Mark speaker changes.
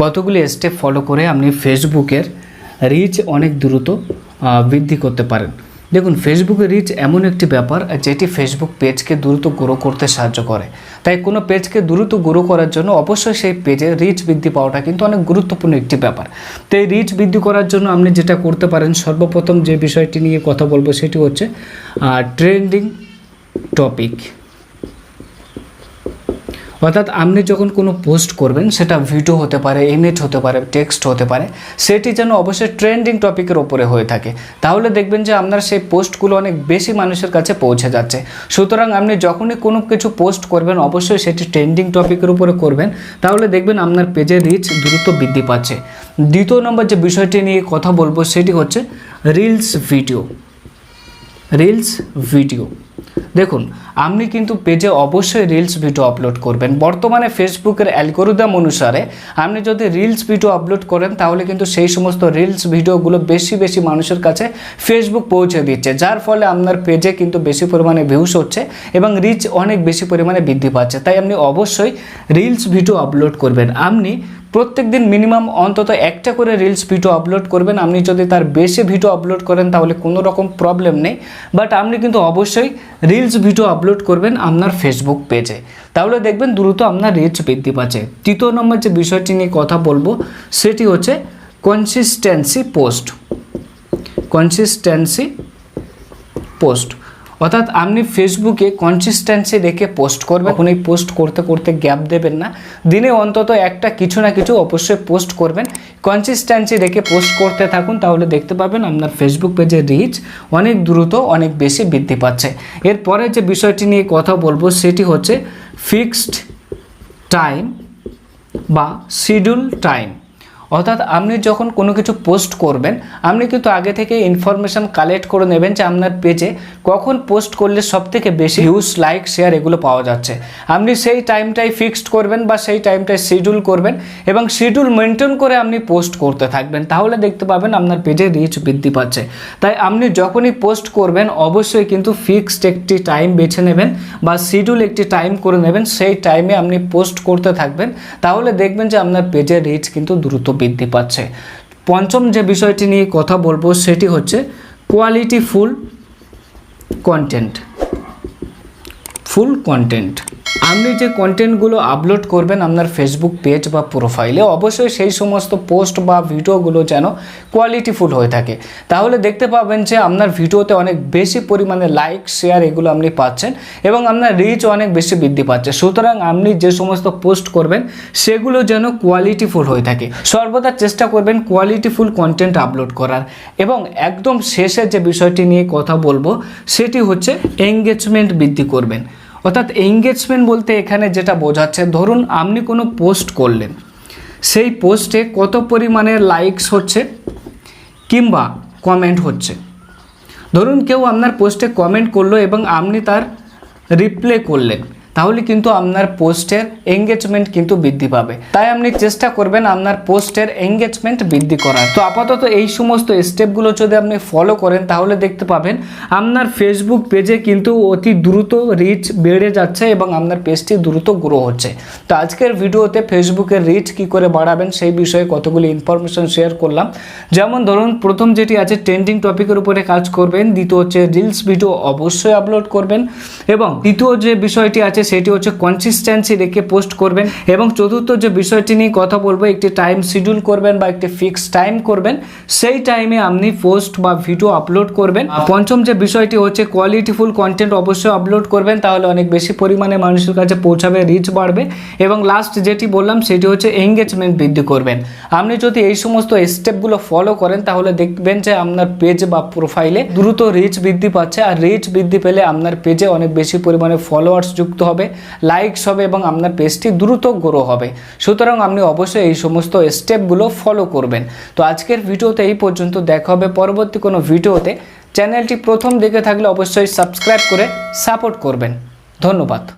Speaker 1: কতগুলি step follow করে আপনি ফেসবুকের রিচ অনেক দ্রুত বৃদ্ধি করতে পারেন। দেখুন ফেসবুকের রিচ এমন একটি ব্যাপার, যেটি ফেসবুক পেজকে দ্রুত গ্রো করতে সাহায্য করে। তাই কোনো পেজকে দ্রুত গ্রো করার জন্য অবশ্যই সেই পেজের রিচ বৃদ্ধি পাওয়াটা কিন্তু অনেক গুরুত্বপূর্ণ একটি ব্যাপার। তো এই রিচ বৃদ্ধি করার জন্য আপনি যেটা করতে পারেন, সর্বপ্রথম যে বিষয়টি নিয়ে কথা বলব সেটি হচ্ছে ট্রেন্ডিং টপিক অর্থাৎ আপনি যখন কোনো পোস্ট করবেন, সেটা ভিডিও হতে পারে ইমেজ হতে পারে টেক্সট হতে পারে, সেটি যেন অবশ্যই ট্রেন্ডিং টপিকের ওপরে হয়ে থাকে। তাহলে দেখবেন যে আপনার সেই পোস্টগুলো অনেক বেশি মানুষের কাছে পৌঁছে যাচ্ছে। সুতরাং আপনি যখনই কোনো কিছু পোস্ট করবেন, অবশ্যই সেটি ট্রেন্ডিং টপিকের উপরে করবেন। তাহলে দেখবেন আপনার পেজের রিচ দ্রুত বৃদ্ধি পাচ্ছে। দ্বিতীয় নম্বর যে বিষয়টি নিয়ে কথা বলব, সেটি হচ্ছে রিলস ভিডিও রিলস ভিডিও দেখুন, আপনি কিন্তু পেজে অবশ্যই রিলস ভিডিও আপলোড করবেন। বর্তমানে ফেসবুকের অ্যালগোরিদম অনুসারে আপনি যদি রিলস ভিডিও আপলোড করেন, তাহলে কিন্তু সেই সমস্ত রিলস ভিডিওগুলো বেশি বেশি মানুষের কাছে ফেসবুক পৌঁছে দিচ্ছে। যার ফলে আপনার পেজে কিন্তু বেশি পরিমাণে ভিউস হচ্ছে এবং রিচ অনেক বেশি পরিমাণে বৃদ্ধি পাচ্ছে। তাই আপনি অবশ্যই রিলস ভিডিও আপলোড করবেন। আপনি প্রত্যেক দিন মিনিমাম অন্তত একটা করে রিলস ভিডিও আপলোড করবেন। আপনি যদি তার বেশি ভিডিও আপলোড করেন, তাহলে কোনো রকম প্রবলেম নেই। বাট আপনি কিন্তু অবশ্যই রিলস ভিডিও আপলোড করবেন আপনার ফেসবুক পেজে তাহলে দেখবেন দ্রুত আপনার রিচ বৃদ্ধি পাচ্ছে। তৃতীয় নম্বর যে বিষয়টি নিয়ে কথা বলব, সেটি হচ্ছে কনসিস্টেন্সি পোস্ট কনসিস্টেন্সি পোস্ট অর্থাৎ আপনি ফেসবুকে কনসিস্টেন্সি রেখে পোস্ট করবেন। এখন এই পোস্ট করতে করতে গ্যাপ দেবেন না। দিনে অন্তত একটা কিছু না কিছু অবশ্যই পোস্ট করবেন। কনসিস্টেন্সি রেখে পোস্ট করতে থাকুন, তাহলে দেখতে পাবেন আপনার ফেসবুক পেজের রিচ অনেক দ্রুত, অনেক বেশি বৃদ্ধি পাচ্ছে। এরপরে যে বিষয়টি নিয়ে কথা বলব, সেটি হচ্ছে ফিক্সড টাইম বা শিডিউল টাইম অর্থাৎ আপনি যখন কোনো কিছু পোস্ট করবেন, আপনি কিন্তু আগে থেকে ইনফরমেশান কালেক্ট করে নেবেন যে আপনার পেজে কখন পোস্ট করলে সব থেকে বেশি ভিউজ লাইক শেয়ার এগুলো পাওয়া যাচ্ছে। আপনি সেই টাইমটাই ফিক্সড করবেন বা সেই টাইমটাই শিডিউল করবেন এবং শিডিউল মেনটেন করে আপনি পোস্ট করতে থাকবেন। তাহলে দেখতে পাবেন আপনার পেজে রিচ বৃদ্ধি পাচ্ছে। তাই আপনি যখনই পোস্ট করবেন, অবশ্যই কিন্তু ফিক্সড একটি টাইম বেছে নেবেন বা শিডিউল একটি টাইম করে নেবেন। সেই টাইমে আপনি পোস্ট করতে থাকবেন। তাহলে দেখবেন যে আপনার পেজের রিচ কিন্তু দ্রুত বৃদ্ধি পাচ্ছে। পঞ্চম যে বিষয়টি নিয়ে কথা বলব সেটি হচ্ছে quality full content full content আপনি যে কন্টেন্টগুলো আপলোড করবেন আপনার ফেসবুক পেজ বা প্রোফাইলে অবশ্যই সেই সমস্ত পোস্ট বা ভিডিওগুলো যেন কোয়ালিটিফুল হয়ে থাকে। তাহলে দেখতে পাবেন যে আপনার ভিডিওতে অনেক বেশি পরিমাণে লাইক শেয়ার এগুলো আপনি পাচ্ছেন এবং আপনার রিচ অনেক বেশি বৃদ্ধি পাচ্ছে। সুতরাং আপনি যে সমস্ত পোস্ট করবেন, সেগুলো যেন কোয়ালিটিফুল হয়ে থাকে। সর্বদা চেষ্টা করবেন কোয়ালিটিফুল কন্টেন্ট আপলোড করার এবং একদম শেষে যে বিষয়টি নিয়ে কথা বলব, সেটি হচ্ছে এঙ্গেজমেন্ট বৃদ্ধি করবেন। অর্থাৎ এঙ্গেজমেন্ট বলতে এখানে যেটা বোঝাচ্ছে, ধরুন আপনি কোনো পোস্ট করলেন। সেই পোস্টে কত পরিমাণে লাইকস হচ্ছে কিংবা কমেন্ট হচ্ছে। ধরুন কেউ আপনার পোস্টে কমেন্ট করল এবং আপনি তার রিপ্লে করলেন। তাহলে কিন্তু আপনার পোস্টের এঙ্গেজমেন্ট কিন্তু বৃদ্ধি পাবে। তাই আপনি চেষ্টা করবেন আপনার পোস্টের এঙ্গেজমেন্ট বৃদ্ধি করার। তো আপাতত এই সমস্ত স্টেপগুলো যদি আপনি ফলো করেন, তাহলে দেখতে পাবেন আপনার ফেসবুক পেজে কিন্তু অতি দ্রুত রিচ বেড়ে যাচ্ছে এবং আপনার পেজটি দ্রুত গ্রো হচ্ছে। তো আজকের ভিডিওতে ফেসবুকের রিচ কি করে বাড়াবেন, সেই বিষয়ে কতগুলি ইনফরমেশন শেয়ার করলাম। যেমন ধরুন, প্রথম যেটি আছে ট্রেন্ডিং টপিকের উপরে কাজ করবেন। দ্বিতীয় হচ্ছে রিলস ভিডিও অবশ্যই আপলোড করবেন। এবং তৃতীয় যে বিষয়টি আছে সেটি হচ্ছে কনসিস্টেন্সি রেখে পোস্ট করবেন এবং চতুর্থ যে বিষয়টি নিয়ে কথা বলব, একটি টাইম শিডিউল করবেন বা একটি ফিক্স টাইম করবেন, সেই টাইমে আপনি পোস্ট বা ভিডিও আপলোড করবেন। পঞ্চম যে বিষয়টি হচ্ছে কোয়ালিটিফুল কন্টেন্ট অবশ্যই আপলোড করবেন, তাহলে অনেক বেশি পরিমাণে মানুষের কাছে পৌঁছাবে রিচ বাড়বে এবং লাস্ট যেটি বললাম, সেটি হচ্ছে এঙ্গেজমেন্ট বৃদ্ধি করবেন। আপনি যদি এই সমস্ত স্টেপগুলো ফলো করেন, তাহলে দেখবেন যে আপনার পেজ বা প্রোফাইলে দ্রুত রিচ বৃদ্ধি পাচ্ছে, আর রিচ বৃদ্ধি পেলে আপনার পেজে অনেক বেশি পরিমাণে ফলোয়ার্স যুক্ত হবে লাইকস হবে এবং আপনার পেজটি দ্রুত গ্রো হবে। সুতরাং আপনি অবশ্যই এই সমস্ত স্টেপগুলো ফলো করবেন। তো আজকের ভিডিওতে এই পর্যন্ত, দেখা হবে পরবর্তী কোনো ভিডিওতে। চ্যানেলটি প্রথম দেখে থাকলে অবশ্যই সাবস্ক্রাইব করে সাপোর্ট করবেন। ধন্যবাদ।